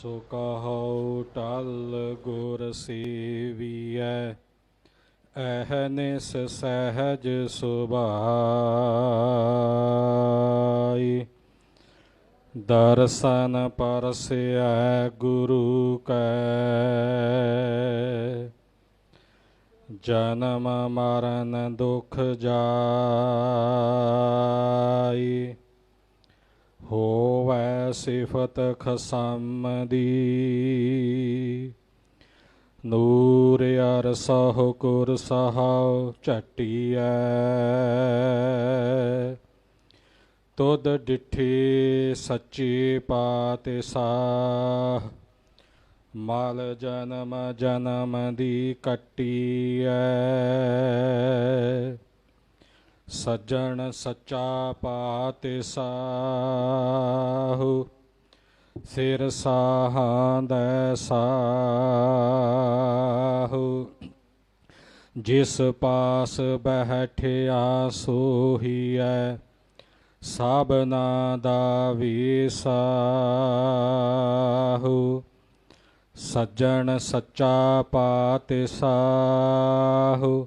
ਸੋ ਕਹਉ ਟਲ ਗੁਰ ਸੇਵੀਐ ਅਹਨਿਸ ਸਹਿਜ ਸੁਭਾਈ। ਦਰਸ਼ਨ ਪਰਸਿਐ ਗੁਰੂ ਕੈ, ਜਨਮ ਮਰਨ ਦੁਖ ਜਾਈ ਸਿਫਤ ਖਸਮ ਦੀ ਨੂਰ ਯਾਰ ਸਾਹ ਕੁਰ ਸਹਾਉ ਝਟੀਐ। ਤੁਧ ਡਿਠੀ ਸੱਚੀ ਪਾਤਿਸ਼ਾਹ। ਮਲ ਜਨਮ ਜਨਮ ਦੀ ਕੱਟੀਐ। ਸੱਜਣ ਸੱਚਾ ਪਾਤਿਸ਼ਾਹੁ ਸਿਰ ਸਾਹਾਂ ਦੈ ਸਾਹੁ। ਜਿਸ ਪਾਸ ਬਹਿਠਿਆ ਸੋਹੀਐ ਸਭਨਾ ਦਾ ਵੀਸਾਹੁ ਸੱਜਣ ਸੱਚਾ ਪਾਤਿਸ਼ਾਹੁ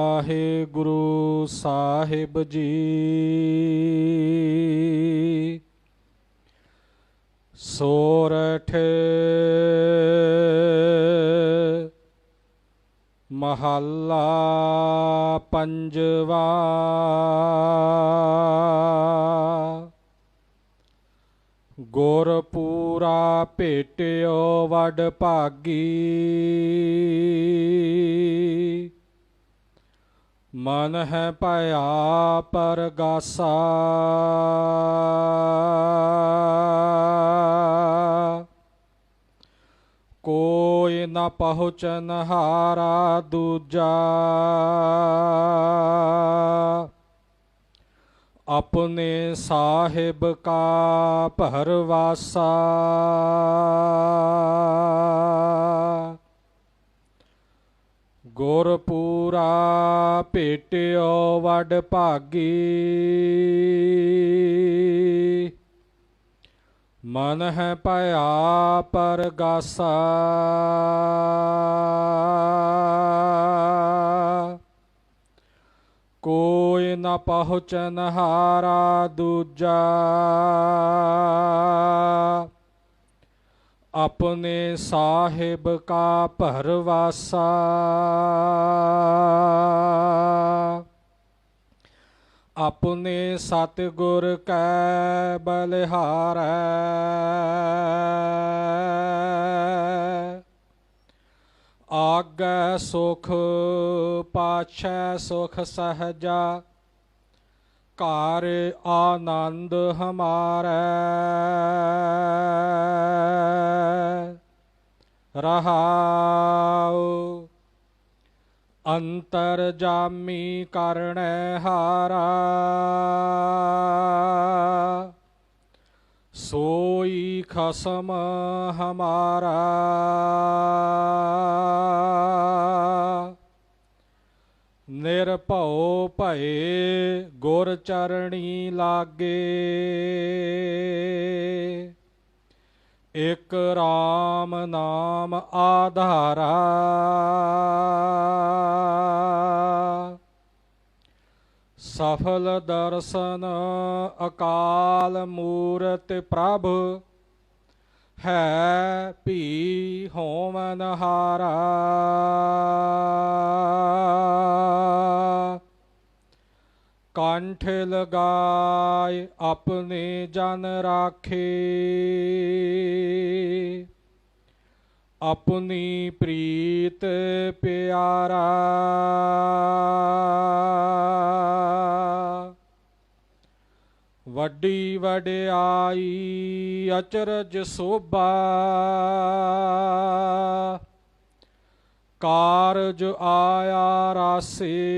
ਵਾਹਿਗੁਰੂ ਸਾਹਿਬ ਜੀ। ਸੋਰਠ ਮਹੱਲਾ ਪੰਜਵਾ। ਗੁਰ ਪੂਰਾ ਭੇਟਿਓ ਵਡ ਭਾਗੀ। ਮਨ ਹੈ ਭਇਆ ਪਰਗਾਸਾ। ਕੋਈ ਨਾ ਪਹੁੰਚਨ ਹਾਰਾ ਦੂਜਾ। ਆਪਣੇ ਸਾਹਿਬ ਕਾ ਭਰਵਾਸਾ। ਗੁਰ ਪੂਰਾ ਭੇਟਿਓ ਵਡ ਭਾਗੀ। ਮਨ ਹੈ ਭਇਆ ਪਰਗਾਸਾ। ਕੋਈ ਨ ਪਹੁੰਚਨ ਹਾਰਾ ਦੂਜਾ। ਆਪਣੇ ਸਾਹਿਬ ਕਾ ਭਰਵਾਸਾ ਆਪਣੇ ਸਤਿਗੁਰ ਕੈ ਬਲਿਹਾਰੈ। ਆਗੈ ਸੁਖ ਪਾਛੈ ਸੁਖ ਸਹਜਾ। ਘਰ ਆਨੰਦ ਹਮਾਰੈ ਰਹਾਉ ਅੰਤਰ ਜਾਮੀ ਕਰਣੈ ਹਾਰਾ ਸੋਈ ਖਸਮ ਹਮਾਰਾ ਨਿਰਭਉ ਭਏ ਗੁਰ ਚਰਣੀ ਲਾਗੇ। ਇਕ RAM ਨਾਮ ਆਧਾਰਾ। ਸਫਲ ਦਰਸ਼ਨ ਅਕਾਲ ਮੂਰਤ ਪ੍ਰਭ, ਹੈ ਭੀ ਹੋਮਨ ਹਾਰਾ ਕੰਠ ਲਗਾਏ, ਆਪਣੇ ਜਨ ਰਾਖੇ। ਆਪਣੀ ਪ੍ਰੀਤ ਪਿਆਰਾ। ਵੱਡੀ ਵਡਿਆਈ ਅਚਰਜ ਸੋਭਾ। ਕਾਰਜ ਆਇਆ ਰਾਸੇ।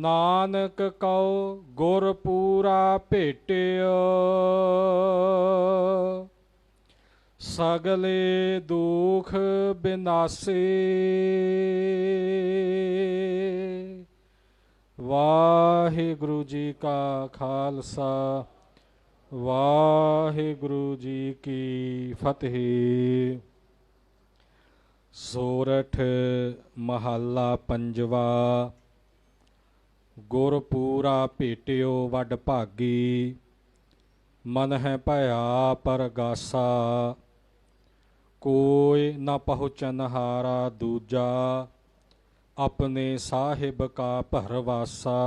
ਨਾਨਕ ਕਉ ਗੁਰ ਪੂਰਾ ਭੇਟਿਓ ਸਗਲੇ ਦੁਖ ਬਿਨਾਸੀ। ਵਾਹਿਗੁਰੂ ਜੀ ਕਾ ਖਾਲਸਾ, ਵਾਹਿਗੁਰੂ ਜੀ ਕੀ ਫਤਿਹ। ਸੋਰਠ ਮਹੱਲਾ ਪੰਜਵਾ। ਗੁਰ ਪੂਰਾ ਭੇਟਿਓ ਵੱਡ ਭਾਗੀ, ਮਨ ਹੈ ਭਇਆ ਪਰਗਾਸਾ। ਕੋਈ ਨਾ ਪਹੁੰਚਨ ਹਾਰਾ ਦੂਜਾ, ਆਪਣੇ ਸਾਹਿਬ ਕਾ ਭਰਵਾਸਾ।